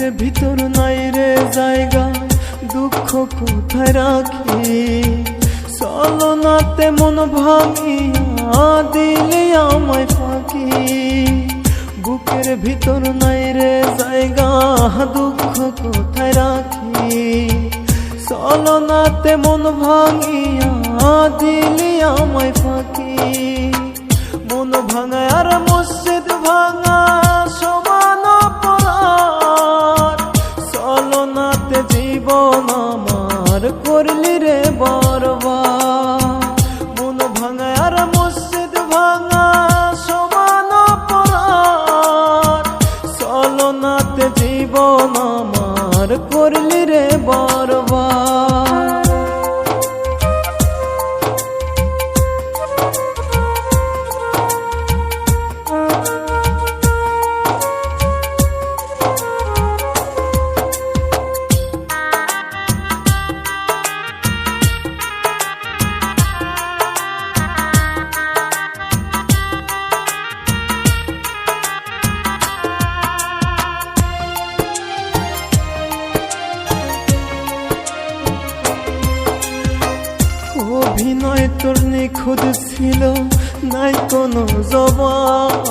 বুকের ভিতর নাই রে জায়গা, দুঃখ কোথায় রাখি? চলনাতে মন ভাঙিয়া, দিলে আমায় ফাঁকি। বুকের ভিতর নাই রে জায়গা, দুঃখ কোথায় রাখি? চলনাতে মন ভাঙিয়া, দিলে আমায় ফাঁকি। মন ভাঙা আর আমার করলি রে বরবাদ। তোর নিখুঁত ছিল, নাই কোনো জবাব।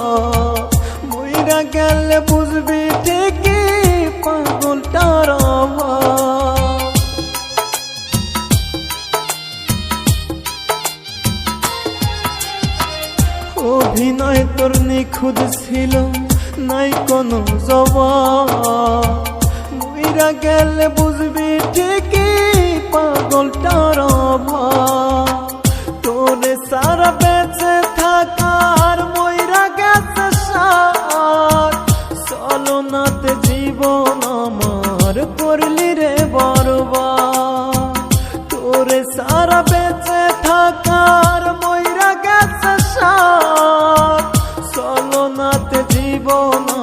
মইরা গেলে বুঝবি ঠিকই পাগলটার অভিনয় তোর নিখুঁত ছিল, নাই কোনো জবাব। মইরা গেলে বুঝবি ঠিকই পাগলটার অভাব। জীবন আমার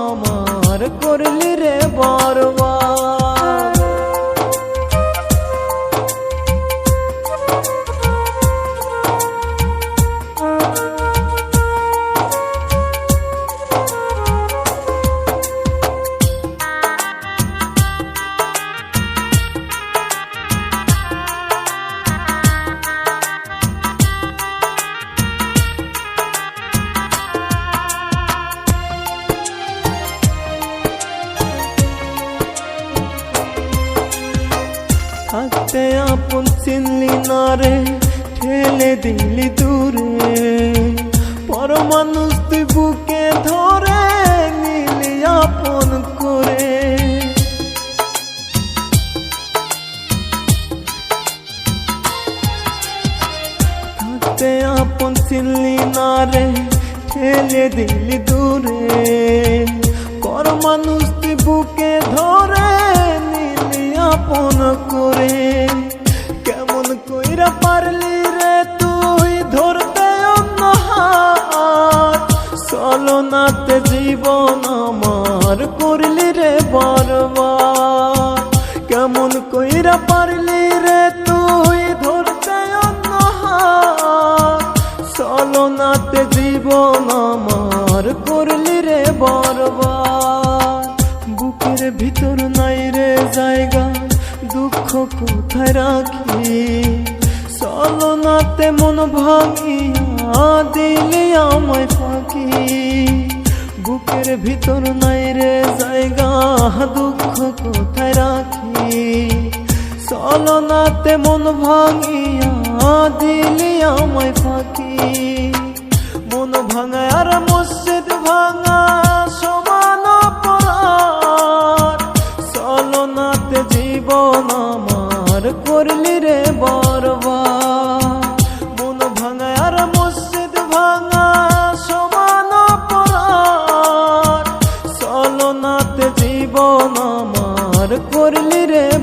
আপন চিনলি না রে ঠেলে দিলি দূরে। পর মানুষ তুই বুকে ধরে, নিলি আপন করে। থাকতে আপন চিনলি না রে ঠেলে দিলি দূরে। পর মানুষ তুই বুকে ধরে, নিলি আপন করে। কেমন পারলি রে তুই, ধরতে অন্য হাত। চলনাতে জীবন আমার করলি রে বরবাদ। কেমন কইরা পারলি রে তুই, ধরতে অন্য হাত। চলনাতে জীবন আমার করলি রে বরবাদ। বুকের ভিতর নাই রে জায়গা, দুঃখ কোথায় রাখি? চলনাতে মন ভাঙিয়া দিলে আমায় ফাঁকি। বুকের ভিতর নাই রে জায়গা, দুঃখ কোথায় রাখি? চলনাতে মন ভাঙিয়া দিলে আমায় ফাঁকি। মন ভাঙা আর মসজিদ ভাঙা সমান অপরাধ। চলনাতে জীবন আমার করলি রে জীবন আমার করলি রে।